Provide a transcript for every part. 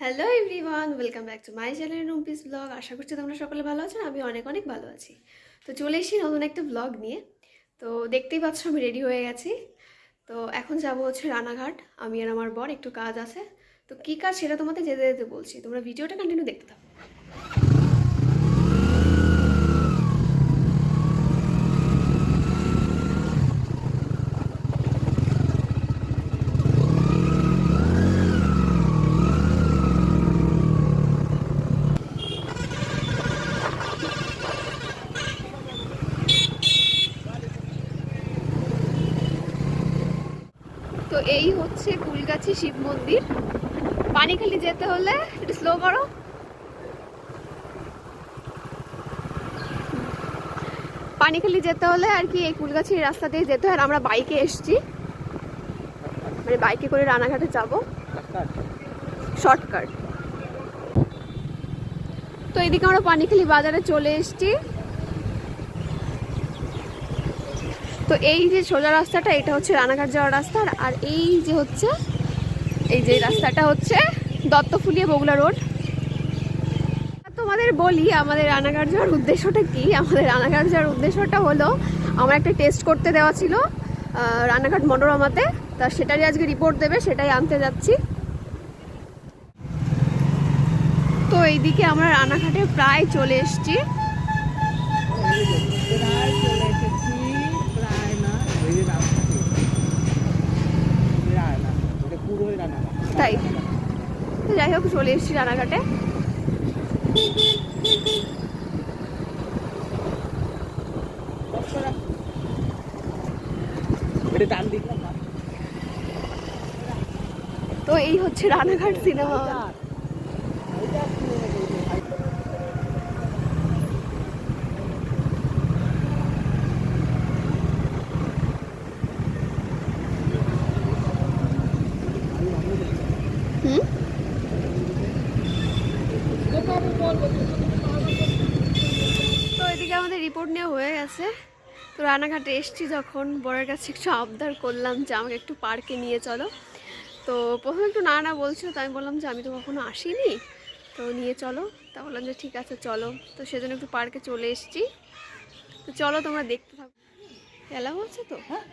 Hello everyone welcome back to my channel Rumpi's blog আশা করছি তোমরা সকলে ভালো আছো আমি অনেক অনেক ভালো আছি। তো চলে এসেছি নতুন একটা ব্লগ নিয়ে। তো দেখতেই পাচ্ছ আমি রেডি হয়ে গেছি। তো এখন যাব হচ্ছে রানাঘাট। আমি আর আমার বর একটু কাজ আছে। তো কী কাজ সেটা তোমাদের যেতে যেতে বলছি। তোমরা ভিডিওটা কন্টিনিউ দেখতে থাকো। তো এই হচ্ছে কুলগাছি শিব মন্দির। পানিখালি যেতে হলে একটু স্লো করো পানিখালি যেতে হলে আর কি এই কুলগাছির রাস্তা দিয়ে যেতে হয় আমরা বাইকে এসছি। মানে বাইকে করে রানাঘাটে যাব। শর্টকাট তো এদিকে আমরা পানিখালি বাজারে চলে এসছি। তো এই যে সোজা রাস্তাটা, এটা হচ্ছে রানাঘাট যাওয়ার রাস্তা, আর- এই যে হচ্ছে, এই যে রাস্তাটা হচ্ছে দত্তফুলিয়া বগুলা রোড। তোমাদের বলি, আমাদের রানাঘাট যাওয়ার উদ্দেশ্যটা কি? আমাদের রানাঘাট যাওয়ার উদ্দেশ্যটা হলো, আমার একটা টেস্ট করতে দেওয়া ছিল রানাঘাট মনোরমাতে, তা সেটারই আজকে রিপোর্ট দেবে, সেটাই আনতে যাচ্ছি। তো এইদিকে আমরা রানাঘাটে প্রায় চলে এসেছি। যাই হোক চলে এসেছি রানাঘাটে। তো এই হচ্ছে রানাঘাট সিনেমা হল হুম তো এদিকে আমাদের রিপোর্ট নেওয়া হয়ে গেছে তো রানাঘাটে এসছি যখন বড়ের কাছে একটু আবদার করলাম যে আমাকে একটু পার্কে নিয়ে চলো। তো প্রথমে একটু না না বলছিল তো আমি বললাম যে আমি তো কখনো আসিনি। তো নিয়ে চলো। তা বললাম যে ঠিক আছে চলো। তো সেজন্য একটু পার্কে চলে এসছি। তো চলো তোমরা দেখতে থাকো। খেলা হচ্ছে তো? হ্যাঁ?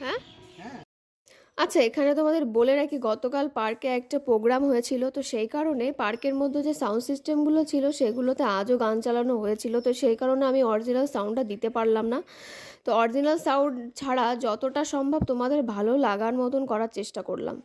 হ্যাঁ? আচ্ছা এখানে তোমাদের বলে রাখি, গতকাল পার্কে একটা প্রোগ্রাম হয়েছিল, তো সেই কারণে পার্কের মধ্যে যে সাউন্ড সিস্টেমগুলো ছিল, সেগুলোতে আজও গান চালানো হয়েছিল, তো সেই কারণে আমি অরিজিনাল সাউন্ডটা দিতে পারলাম না। তো অরিজিনাল সাউন্ড ছাড়া যতটা সম্ভব তোমাদের ভালো লাগার মতন করার চেষ্টা করলাম।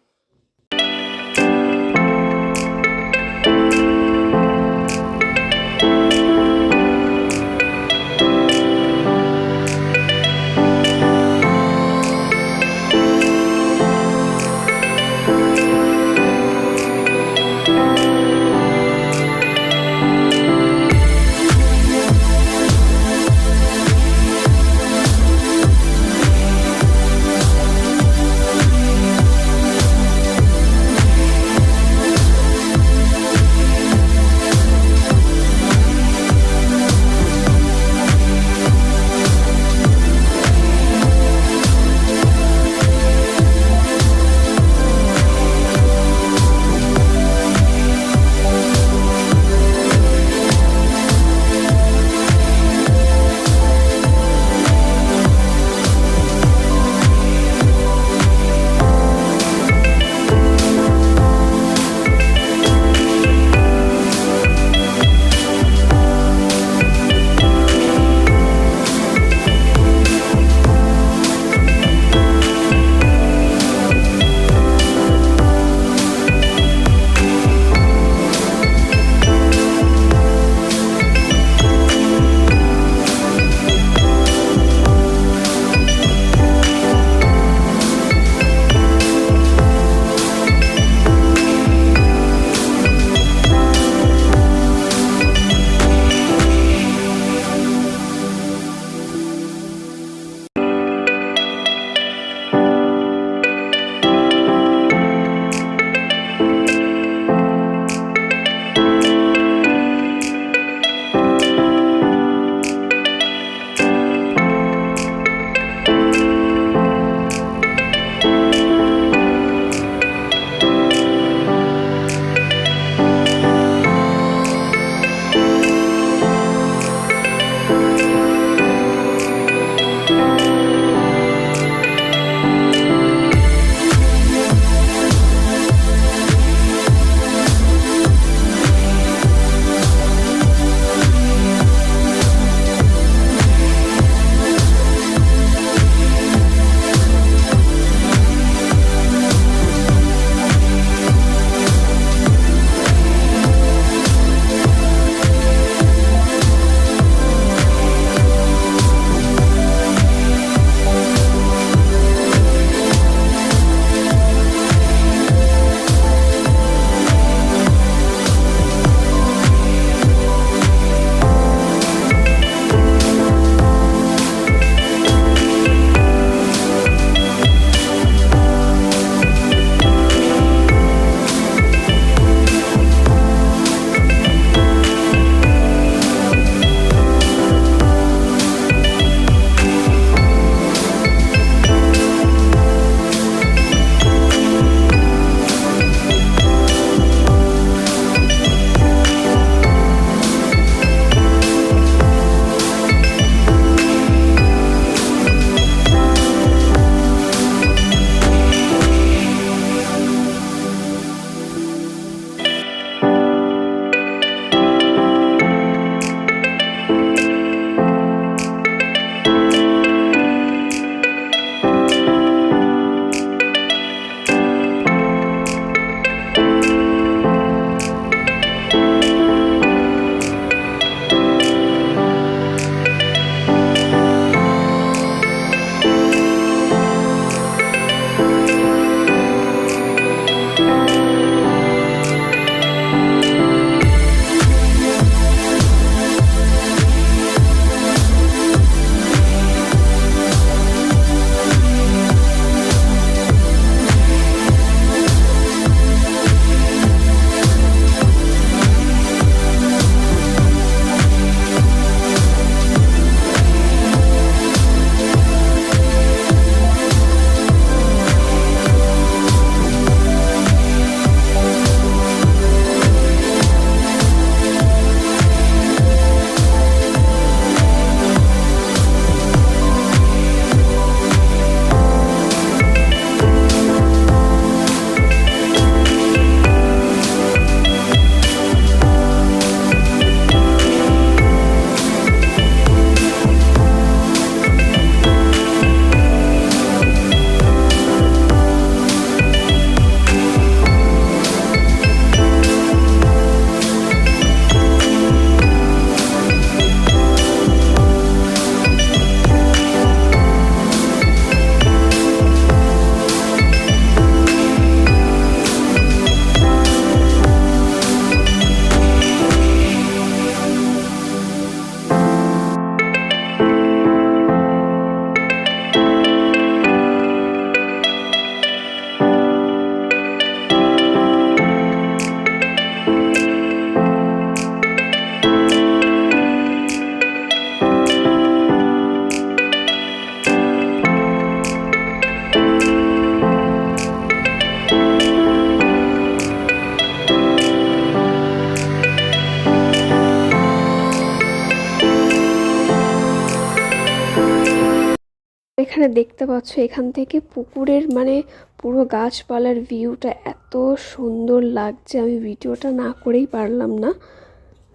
এখানে দেখতে পাচ্ছ এখান থেকে পুকুরের মানে পুরো গাছপালার ভিউটা এত সুন্দর লাগছে। আমি ভিডিওটা না করেই পারলাম না।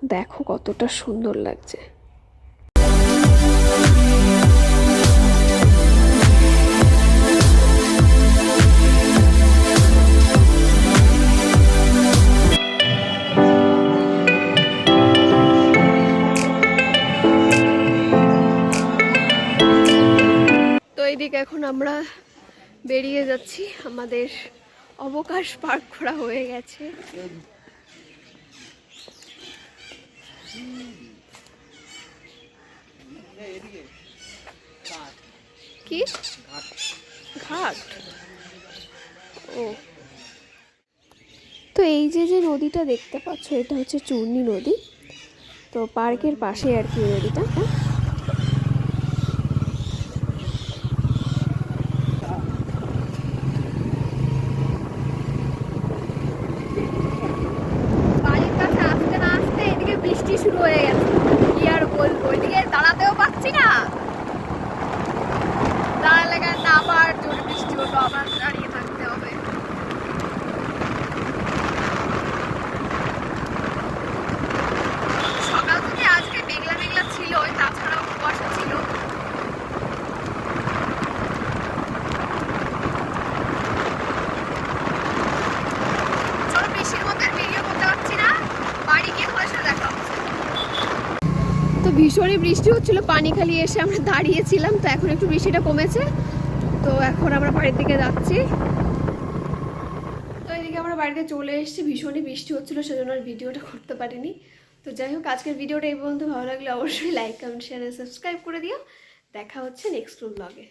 দেখো কতটা সুন্দর লাগছে। এখন আমরা বেরিয়ে যাচ্ছি। আমাদের অবকাশ পার্ক করা হয়ে গেছে। কি? ঘাট। ও। তো এই যে যে নদীটা দেখতে পাচ্ছ, এটা হচ্ছে চূর্ণী নদী। তো পার্কের পাশে আর কি নদীটা। হ্যাঁ বাড়ির কাছে আসতে না আসতে এদিকে বৃষ্টি শুরু হয়ে গেছে কি আর বলব এদিকে দাঁড়াতেও পাচ্ছি না দাঁড়ালে কেন না আবার জোরে বৃষ্টি হলো আবার দাঁড়িয়ে থাকতে হবে সকাল থেকে আজকে মেঘলা মেঘলা ছিল তাছাড়াও কুয়াশা ছিল চলো বৃষ্টির মধ্যে আর ভিডিও করতে পারছি না বাড়ি গিয়ে তোমার সাথে দেখা হচ্ছে তো ভীষণই বৃষ্টি হচ্ছিল, পানি খালি এসে আমরা দাঁড়িয়েছিলাম, তো এখন একটু বৃষ্টিটা কমেছে। তো এখন আমরা বাড়ির দিকে যাচ্ছি। তো এদিকে আমরা বাড়িতে চলে এসেছি, ভীষণই বৃষ্টি হচ্ছিল, সেজন্য আর ভিডিওটা করতে পারিনি। তো যাই হোক, আজকের ভিডিওটা এই পর্যন্ত, ভালো লাগলে অবশ্যই লাইক কমেন্ট শেয়ার সাবস্ক্রাইব করে দিও। দেখা হচ্ছে নেক্সট ব্লগে